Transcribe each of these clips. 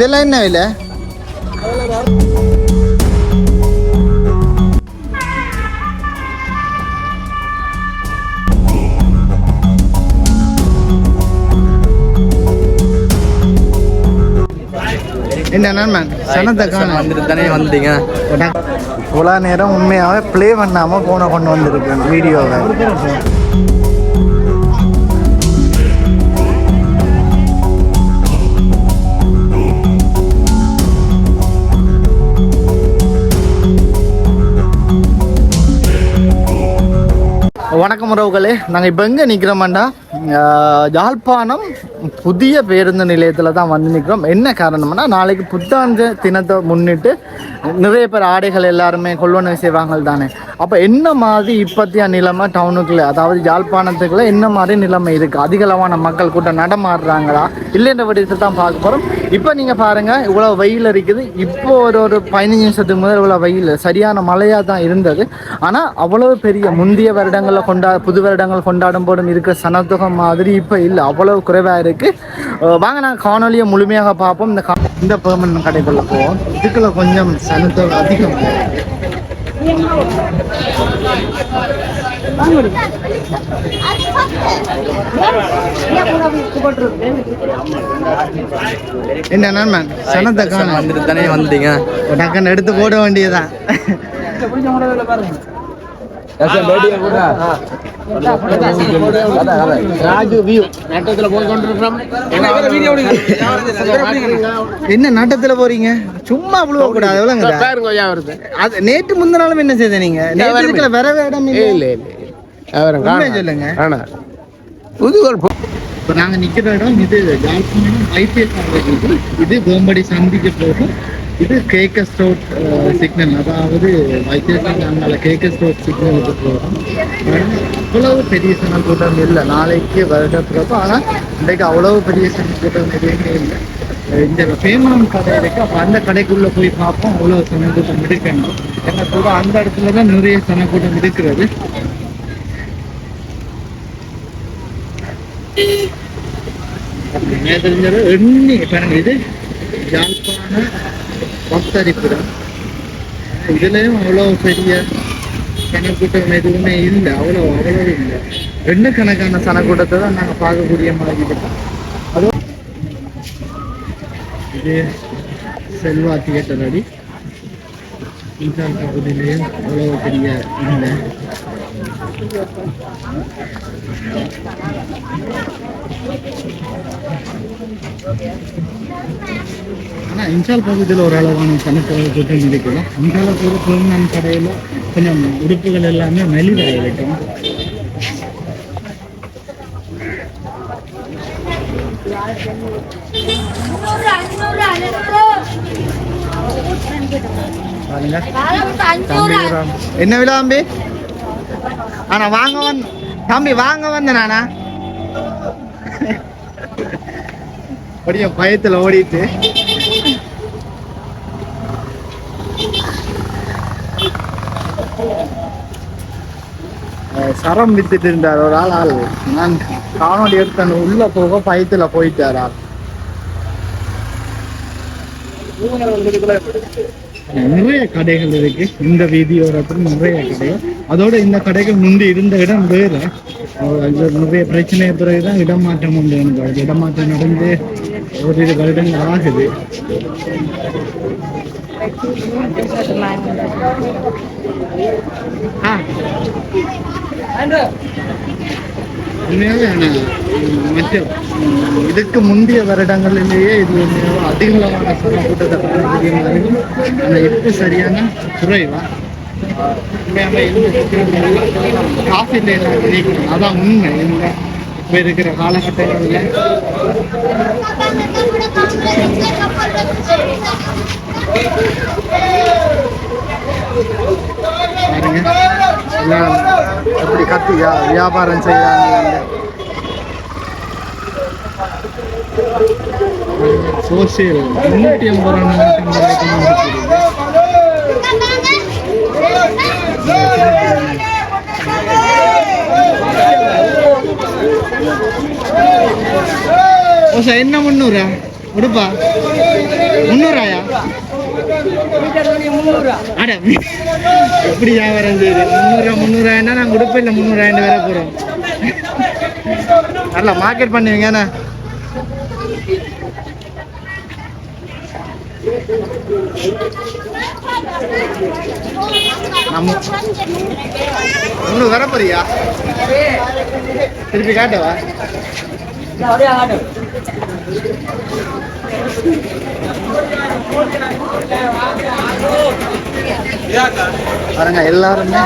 இதெல்லாம் என்ன விலை? என்ன சனத்தை காண வந்துட்டு தானே வந்தீங்க. இவ்வளோ நேரம் உண்மையாகவே ப்ளே பண்ணாமல் ஃபோனை கொண்டு வந்திருக்கேன் வீடியோவை வணக்கம் உறவுகளே. நாங்கள் இப்போ எங்கே நிற்கிறோமாண்டா யாழ்ப்பாணம் புதிய பேருந்து நிலையத்தில் தான் வந்து நிற்கிறோம் என்ன காரணம்னா நாளைக்கு புத்தாண்டு தினத்தை முன்னிட்டு நிறைய பேர் ஆடைகள் எல்லாருமே கொள்வனவு செய்வாங்க தானே அப்போ என்ன மாதிரி இப்பத்திய நிலைமை டவுனுக்குள்ள அதாவது யாழ்ப்பாணத்துக்குள்ள என்ன மாதிரி நிலைமை இருக்குது அதிகளவான மக்கள் கூட்டம் நடமாடுறாங்களா? இல்லைன்ற விடயத்தை தான் பார்க்க போகிறோம் இப்போ நீங்கள் பாருங்கள் இவ்வளோ வெயில் இருக்குது இப்போ ஒரு ஒரு பதினஞ்சு நிமிஷத்துக்கு முதல் இவ்வளோ வெயில். சரியான மழையாக தான் இருந்தது. ஆனால் அவ்வளவு பெரிய முந்தைய வருடங்களில் கொண்டா புது வருடங்கள் கொண்டாடும் போதும் இருக்கிற சனத்துகம் மாதிரி இப்போ இல்லை. அவ்வளவு குறைவாக இருக்குது வாங்க நாங்கள் காணொலியை முழுமையாக பார்ப்போம். இந்த கா- இந்த பெர்மனன்ட் கடைக்குள்ள போவோம். இதுக்குள்ள கொஞ்சம் சனத்தொகை அதிகம். என்ன நண்பன் சனத்தை காண வந்துட்டு தானே வந்தீங்க. டக்குன்னு எடுத்து போட வேண்டியதான் என்ன நாட்டத்துல போறீங்க? சும்மா அவ்வளோ கூடாது எவ்வளோங்க அது நேற்று முந்தினாலும் என்ன செய்த நீங்க? நேற்று இருக்கிற வேற இடம் இல்லை உண்மையை சொல்லுங்க. இப்போ நாங்க நிக்கிற இடம் இது யாழ்ப்பாணம் ஐபிஎஸ் இது இது வேம்படி சந்திக்கு போகும். இது கேக்கஸ் ரோட் சிக்னல் அதாவது வைத்தியசாலை கேக்க ஸ்ட்ரோட் சிக்னல் சிக்னலுக்கு அவ்வளவு பெரிய சனல் கூட்டம் இல்லை. நாளைக்கு வருடத்துக்கு ஆனால் இன்றைக்கு அவ்வளவு பெரிய சனல் கூட்டம் எதுவுமே இல்லை. இந்த பேமனம் கடை இருக்கு. அப்போ அந்த கடைக்குள்ளே போய் பார்ப்போம். அவ்வளோ சன கூட்டம் இருக்கணும் ஏன்னா கூட அந்த இடத்துல தான் நிறைய சன கூட்டம் இருக்கிறது தெரிஞ்சது எண்ணி பாருங்க இது யாழ்ப்பாண பக்தரிப்புரம் இதுலயும் அவ்வளவு பெரிய சனக்கூட்டம் எதுவுமே இல்லை. அவ்வளோ அவ்வளவு இல்லை. எண்ணுக்கணக்கான சனக்கூட்டத்தை தான் நாங்கள் பார்க்கக்கூடிய மாதிரி இருக்கோம் அதுவும் இது செல்வா தியேட்டர் அடி. இந்த பகுதியிலையும் அவ்வளோ பெரிய இல்லை. ஆனால் இன்சால் பகுதியில் ஒரு அளவான சனத்தொகை கூட்டம் இருக்குது இன்சால பெருமான் கடையில் கொஞ்சம் உடுப்புகள் எல்லாமே மெலிவாக இருக்கும் என்ன விழா தம்பி? ஆனா வாங்க வந்து தம்பி வாங்க வந்த நானா? அப்படியே பயத்துல ஓடிட்டு. சரம் வித்துட்டு இருந்தார். ஒரு ஆள் ஆள். நான் காணொலி எடுத்தேன் உள்ள போக பயத்துல போயிட்டார் ஆள். நிறைய கடைகள் இருக்கு. இந்த வீதியோரத்தில் நிறைய கடைகள். அதோட இந்த கடைகள் முந்தி இருந்த இடம் வேறு. நிறைய பிரச்சனை பிறகுதான் இடமாற்றம் உண்டு எனக்கு இடமாற்றம் நடந்து ஓரிரு வருடங்கள் ஆகுது. ஆ. Uh, உண்மையாவே ஆனா, மற்ற இதுக்கு முந்தைய வருடங்களிலேயே இது உண்மையாவே அதிகளவான சன கூட்டத்தை காணக்கூடிய மாதிரி இருக்கும். இப்போ சரியான குறைவா உண்மையாவே இந்த காஃபி நினைக்கிறேன் அதான் உண்மை இந்த இப்போ இருக்கிற காலகட்டங்களில் பாருங்க எல்லாம் எப்படி கத்தி வியாபாரம் செய்யறாங்க சோசியல் முன்னூற்றி ஐம்பது ரூபா சார் என்ன முந்நூறா? உடுப்பா. முந்நூறாயா? அட எப்படி வியாபாரம் செய்யுது? முந்நூறுரூவா முந்நூறாயிரம்னா நாங்கள் இல்லை முந்நூறாயிரம் வேற போகிறோம் நல்லா மார்க்கெட் பண்ணுவீங்கண்ணே நம்ம இன்னும் வர போறியா திருப்பி காட்டவா? பாருங்க எல்லாருமே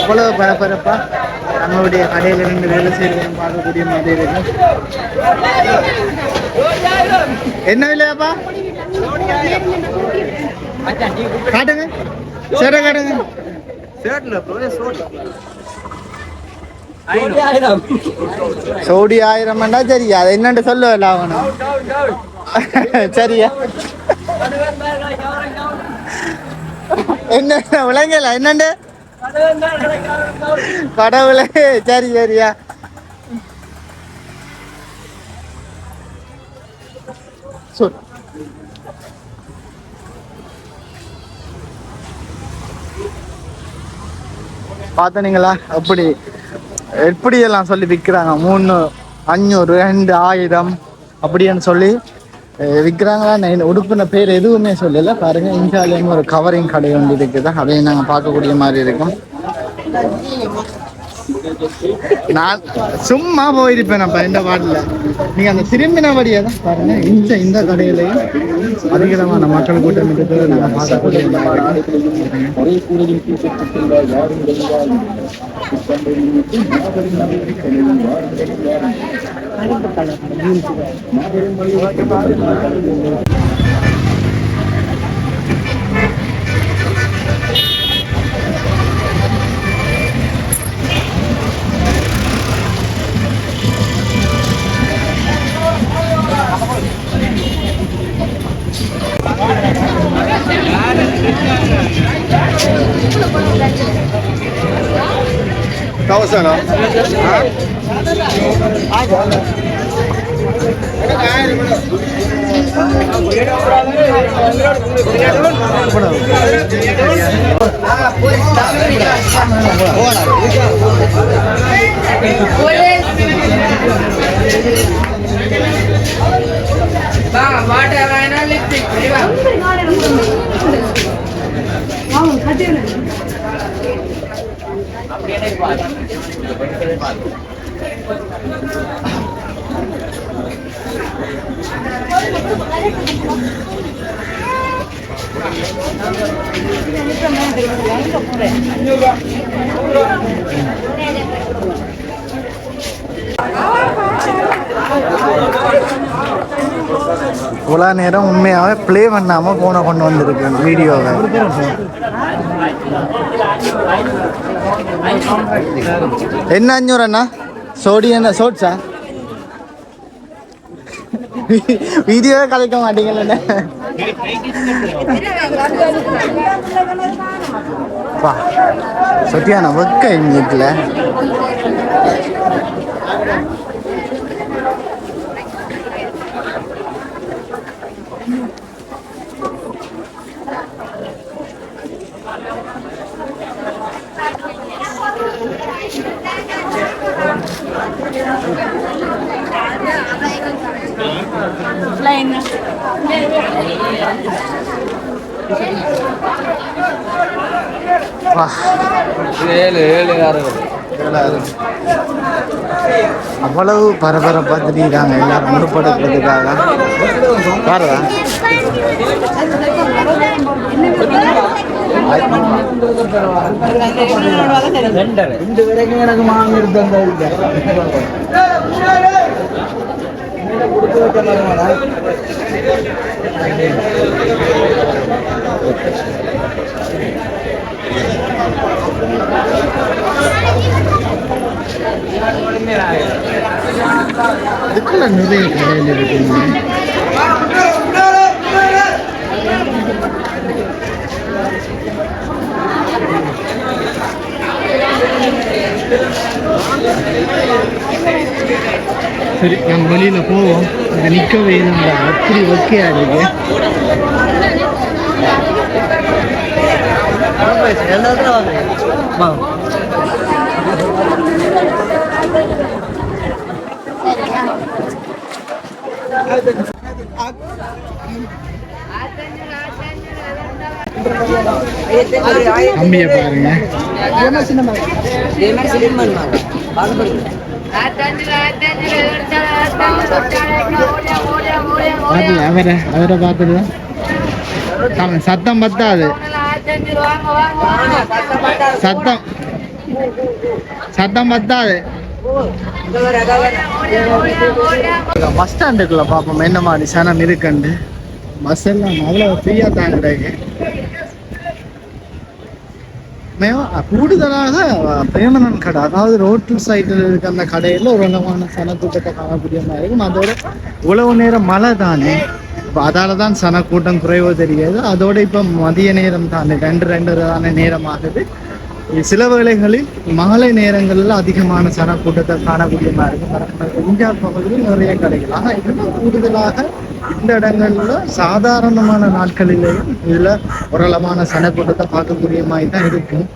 அவ்வளவு பரபரப்பா நம்மளுடைய கடையில இருந்து வேலை செய்யறதும் பார்க்கக்கூடிய மாதிரி இருக்கு. என்ன விலையாப்பா? காட்டுங்க. சரி காட்டுங்க. சோடி ஆயிரம். சரியா அது என்னன்னு சொல்ல ஆகணும் சரியா? என்ன விளங்கல என்னண்டு? கடவுளே சரி சரியா. சொல். பார்த்தனீங்களா? அப்படி. எப்படி எல்லாம் சொல்லி விற்கிறாங்க? மூணு அஞ்சூறு ரெண்டு ஆயிரம் அப்படின்னு சொல்லி விற்கிறாங்களா நான் உடுப்பின பேர் எதுவுமே சொல்லல. பாருங்க இந்தியாலேயும் ஒரு கவரிங் கடை ஒன்று இருக்குது. அதையும் நாங்கள் பார்க்கக்கூடிய மாதிரி இருக்கும். நான் சும்மா போயிருப்பேன் நான் இந்த பாட்டில் நீங்கள் அந்த திரும்பினபடியே தான் பாருங்க இந்த இந்த கடையிலையும் அதிகமான மக்கள் கூட்டம் இருக்கிறது நாங்கள் பார்க்கக்கூடிய Tá usando, ó. Tá? மாதிரி இருக்கும். Kawasana. இவ்வளோ நேரம் உண்மையாகவே ப்ளே பண்ணாமல் ஃபோனை கொண்டு வந்திருக்கேன் வீடியோவை என்ன அஞ்சூறு அண்ணா? சோடி என்ன சோட்ஸா? வீடியோவே கலைக்க மாட்டீங்கல்ல பா சத்யானா வெக்க ഏഴ് ഏഴ് ആറ്. ഏഴ് ആറ്. அவ்வளவு பரபரப்பா திடீராங்க எல்லாரும் முடுப்படுத்துறதுக்காக பாருடா ரெண்டு வரைக்கும் எனக்கு மாங்கிருந்த இதுக்குள்ள நிறைய கடையில் இருக்குங்க சரி நம்ம வெளியில் போவோம். இங்கே நிற்கவே இல்லை அப்படி ஓகே இருக்கு. கம்மியை பாருங்க. அது அவரை அவரை பார்த்துட்டு தான் சத்தம் பத்தாது. சத்தம் சத்தம் பத்தாது. பஸ் ஸ்டாண்டுக்குள்ள பார்ப்போம் என்ன மாதிரி சனம் இருக்குண்டு பஸ் எல்லாம் அவ்வளோ ஃப்ரீயாக தான் கிடையாது கூடுதலாக பிரேமனன் கடை அதாவது ரோட்டு சைடில் இருக்க அந்த கடையில் ஒரு விதமான சனக்கூட்டத்தை காணக்கூடிய மாதிரி இருக்கும். அதோட உழவு நேரம் மழை தானே. இப்போ அதால தான் சனக்கூட்டம் குறைவோ தெரியாது. அதோட இப்போ மதிய நேரம் தானே ரெண்டு ரெண்டு தானே நேரம் ஆகுது. சில வேளைகளில் மாலை நேரங்களில் அதிகமான சனக்கூட்டத்தை காணக்கூடிய மாதிரி இருக்கும் பகுதியில் நிறைய கடைகள். ஆனால் இன்னும் கூடுதலாக இந்த இடங்கள்ல சாதாரணமான நாட்களிலேயும் இதில் ஓரளவான சனக்கூட்டத்தை பார்க்கக்கூடிய மாதிரி தான் இருக்கும்.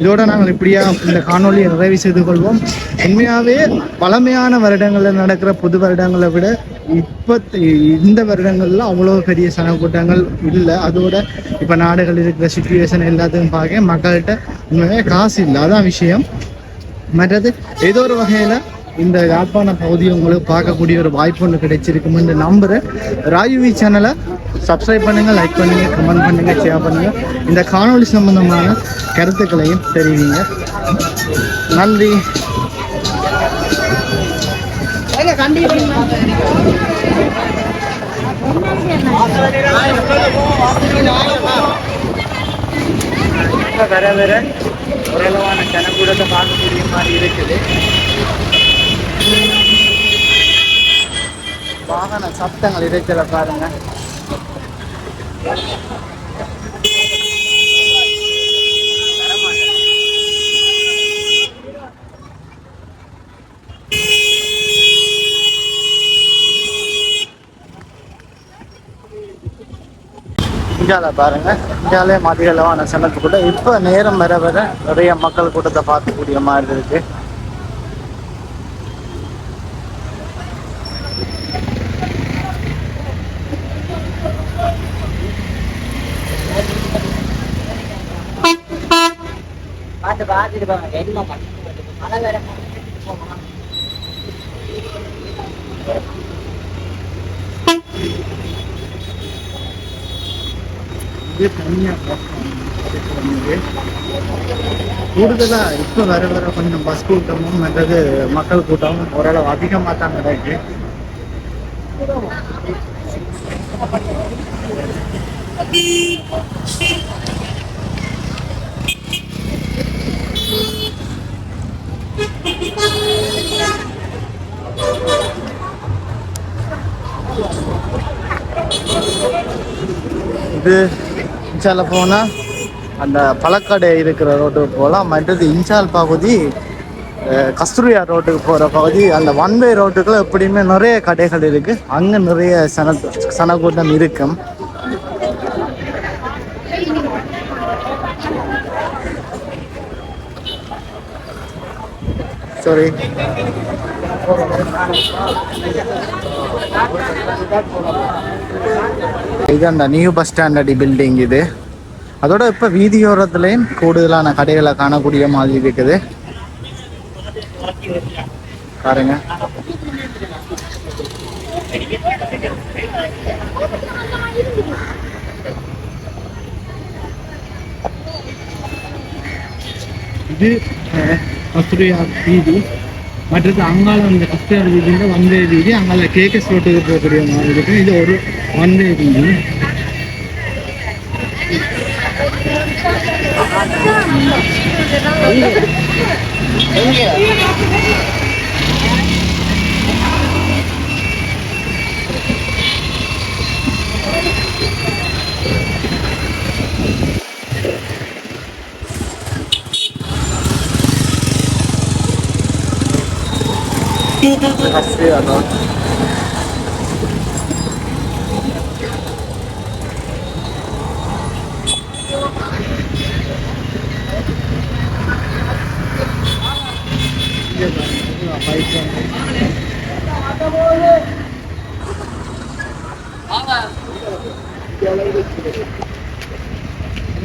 இதோட நாங்கள் இப்படியா இந்த காணொலியை நிறைவு செய்து கொள்வோம். உண்மையாகவே பழமையான வருடங்களில் நடக்கிற புது வருடங்களை விட இப்போ இந்த வருடங்களில் அவ்வளோ பெரிய சனக்கூட்டங்கள் இல்லை. அதோட இப்போ நாடுகள் இருக்கிற சுச்சுவேஷன் எல்லாத்தையும் பார்க்க மக்கள்கிட்ட உண்மையாக காசு இல்லை அதான் விஷயம். மற்றது ஏதோ ஒரு வகையில் இந்த யாழ்ப்பாண பகுதியை உங்களுக்கு பார்க்கக்கூடிய ஒரு வாய்ப்பு ஒன்று கிடைச்சிருக்குமென்று நம்புகிறேன் ராயுவி சேனலை சப்ஸ்கிரைப் பண்ணுங்கள் லைக் பண்ணுங்கள் கமெண்ட் பண்ணுங்கள் ஷேர் பண்ணுங்கள் இந்த காணொளி சம்பந்தமான கருத்துக்களையும் தெரிவிங்க. நன்றி. வர வர ஓரளவான கனக்கூடத்தை பார்க்கக்கூடிய மாதிரி இருக்குது. சத்தங்கள் இருக்கிற பாருங்க. இந்தியாவில் பாருங்க. இந்தியாலே மதிகளவான சனத்து கூட. இப்போ நேரம் வர வர நிறைய மக்கள் கூட்டத்தை பார்க்கக்கூடிய மாதிரி இருக்கு. பார்த்து பார்த்துட்டு போங்க என்ன பண்ண மழை வேற இது கூடுதலா இப்ப வர வர கொஞ்சம் பஸ் கூட்டமும் மற்றது மக்கள் கூட்டமும் ஓரளவு அதிகமா தான் இருக்கு இது இன்சால போனால் அந்த பழக்கடை இருக்கிற ரோட்டுக்கு போகலாம். மற்றது இன்சால் பகுதி கஸ்தூரியா ரோட்டுக்கு போகிற பகுதி அந்த ஒன் வே ரோட்டுக்குள்ள எப்படியுமே நிறைய கடைகள் இருக்குது அங்கே நிறைய சன சனக்கூட்டம் இருக்கும். சாரி இது அந்த நியூ பஸ் ஸ்டாண்டர்ட் பில்டிங் இது. அதோட இப்போ வீதியோரத்துலேயும் கூடுதலான கடைகளை காணக்கூடிய மாதிரி இருக்குது. பாருங்க. இது கஸ்தூரியா வீதி. மற்றது அங்கால வந்து ஃபஸ்ட் வீதியில் ஒன் வே வீதி அங்கால கேகஸ் ரோட்டுக்கு போகக்கூடிய மாதிரி இருக்கும் இது ஒரு ஒன் வே வீதி Thank you. பஸ்ஸு அதான்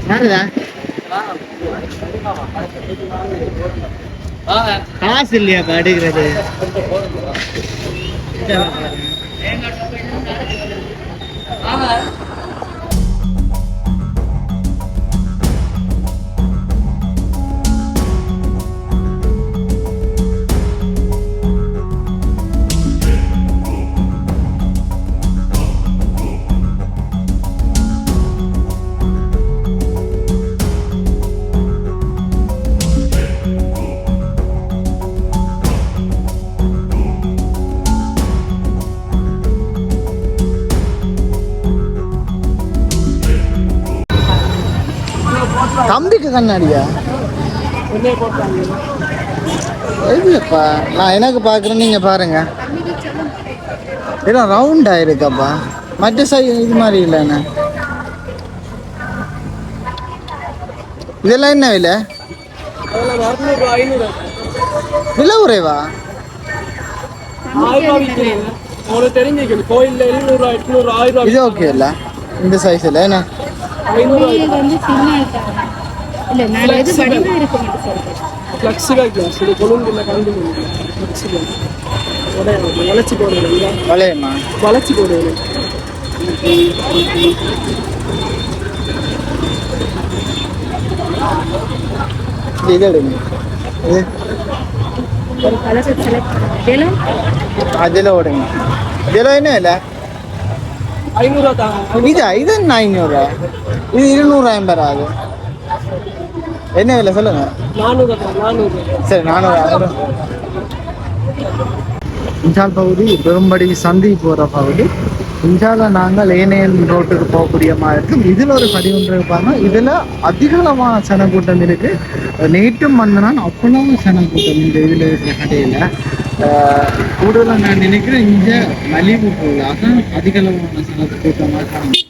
யாருதா காசு இல்லையாப்பா எடுக்கிறது தம்பிக்கு கண்ணாடியா? இல்லைப்பா நான் எனக்கு பார்க்குறேன் நீங்கள் பாருங்க. இதெல்லாம் ரவுண்டாக இருக்காப்பா மற்ற சை இது மாதிரி இல்லைண்ணே இதெல்லாம் என்ன விலை? விலை ஆயிரம் இது ஓகே இல்ல? இந்த சைஸில் என்ன? இது வந்து சின்ன இல்ல நான் எது வடிவா இருக்கு மட்டும் சொல்றேன் ஃப்ளெக்சிபிள் கிளாஸ் இது கொழும்புல கலந்து ஃப்ளெக்சிபிள் வளைச்சி போடுறது வளையமா வளைச்சி போடுவது இது இது எடுங்க இது? ஒரு கலர் செலக்ட் இதெல்லாம் அதில் ஓடுங்க. இதில் என்ன தாங்க இது இது என்ன ஐநூறுரூவா இது இருநூறு ஐம்பது அது என்ன விலை சொல்லுங்க? சரி நானூறு. இஞ்சால் பகுதி பெரும்படி சந்தி போகிற பகுதி. இஞ்சால நாங்கள் ஏனையல் ரோட்டுக்கு போகக்கூடிய மாதிரி இருக்கும் இதில் ஒரு படி ஒன்று இருப்பாங்க இதில் அதிகளவான சனக்கூட்டம் இருக்கு. நேற்றும் வந்தனால் அவ்வளவு சனக்கூட்டம் இந்த இதில் இருக்கிற கடையில். கூடுதலாக நான் நினைக்கிறேன் இங்கே மலிவு பொருளாக அதிகளவான சனக்கூட்டமாக காணும்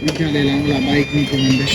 இஞ்சாலையில் அவங்கள பைக் நிற்க வந்து